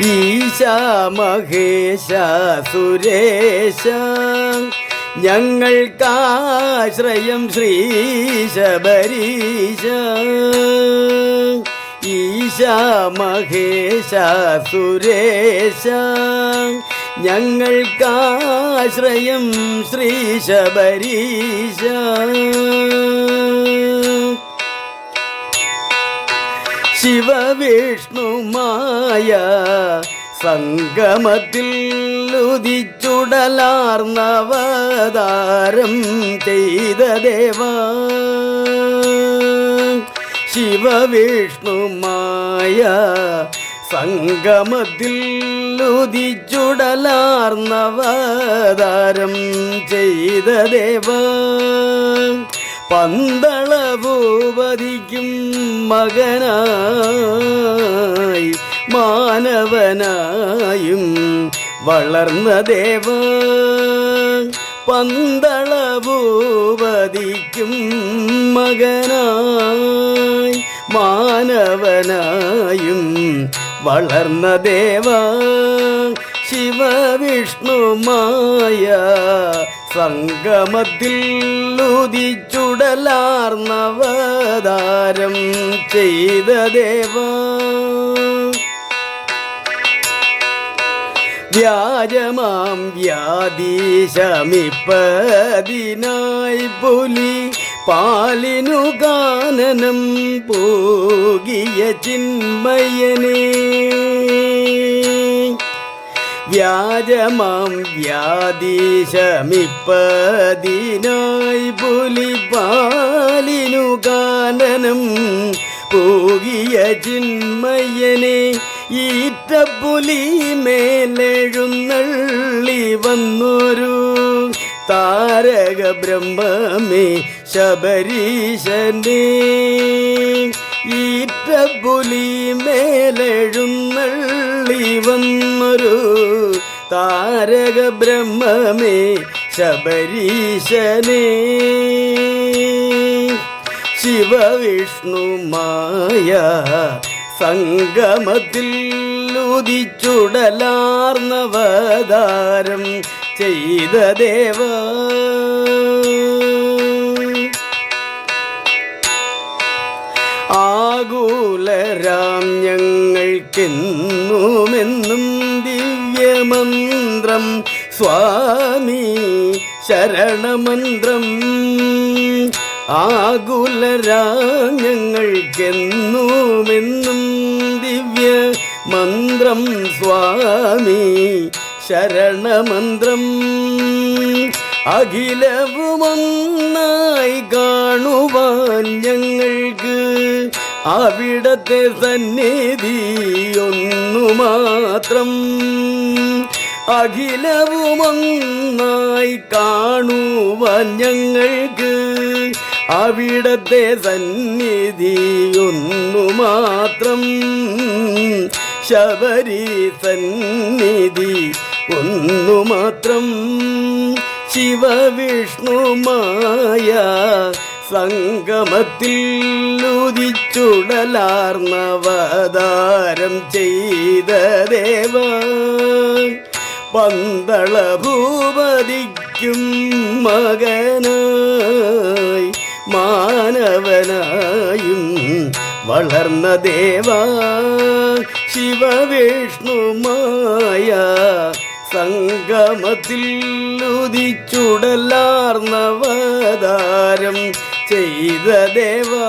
ഈശ മഹേശ സുരേശ. ഞങ്ങൾക്കാശ്രയം ശ്രീശബരീശ. ഈശ മഹേശ സുരേശ. ഞങ്ങൾക്കാശ്രയം ശ്രീശബരീശ. ശിവവിഷ്ണുമായ സംഗമത്തിൽ ഉദിച്ചുടലാർന്നവതാരം ചെയ്ത ദേവ. ശിവവിഷ്ണുമായ സംഗമത്തിൽ ഉദിച്ചുടലാർന്നവതാരം ചെയ്ത ദേവ. പന്തളഭൂപതിക്കും മകനായി മാനവനായും വളർന്ന ദേവ. പന്തളഭൂപതിക്കും മകനായി മാനവനായും വളർന്ന ദേവ. ശിവവിഷ്ണുമായ സംഗമത്തിൽ ഉദിച്ചുടലാർന്നവതാരം ചെയ്ത ദേവ. വ്യാജമാം വ്യാധീശമിപ്പതിനായി പുലി പാലിനു ഗാനനം പോകിയ ചിന്മയനേ. വ്യാജമാം വ്യാധീശമിപ്പതിനായി പുലി പാലിനു കാനനം പോകിയ ചിന്മയനെ പുലി മേലെഴുന്നള്ളി വന്നൊരു താരക ബ്രഹ്മമേ ശബരീശനെ. ഈറ്റ പുലി മേലെഴുന്നള്ളി വന്നൊരു താരക ബ്രഹ്മമേ ശബരീശനേ. ശിവവിഷ്ണുമായ സംഗമത്തിൽ ഉദിച്ചുടലാർന്നവതാരം ചെയ്ത ദേവ. ആകൂലരാം ഞങ്ങൾക്കെന്നുമെന്നും ദിവ്യമന്ത്രം സ്വാമി ശരണമന്ത്രം. ആകുലരാം ഞങ്ങൾക്കെന്നുമെന്നും ദിവ്യ മന്ത്രം സ്വാമി ശരണമന്ത്രം. അഖിലവുമൊന്നായി അവിടത്തെ സന്നിധി ഒന്നു മാത്രം അഖിലവുമൊന്നായി കാണുവാൻ ഞങ്ങൾക്ക് അവിടത്തെ സന്നിധി ഒന്നു മാത്രം ശബരി സന്നിധി ഒന്നു മാത്രം ശിവവിഷ്ണുമായ സംഗമത്തിൽ ഉദിച്ചുടലാർന്നവതാരം ചെയ്ത ദേവ പന്തളഭൂപതിക്കും മകനായി മാനവനായും വളർന്ന ദേവ ശിവവിഷ്ണുമായ സംഗമത്തിൽ ഉദിച്ചുടലാർന്നവതാരം ചെയ്ത ദേവാ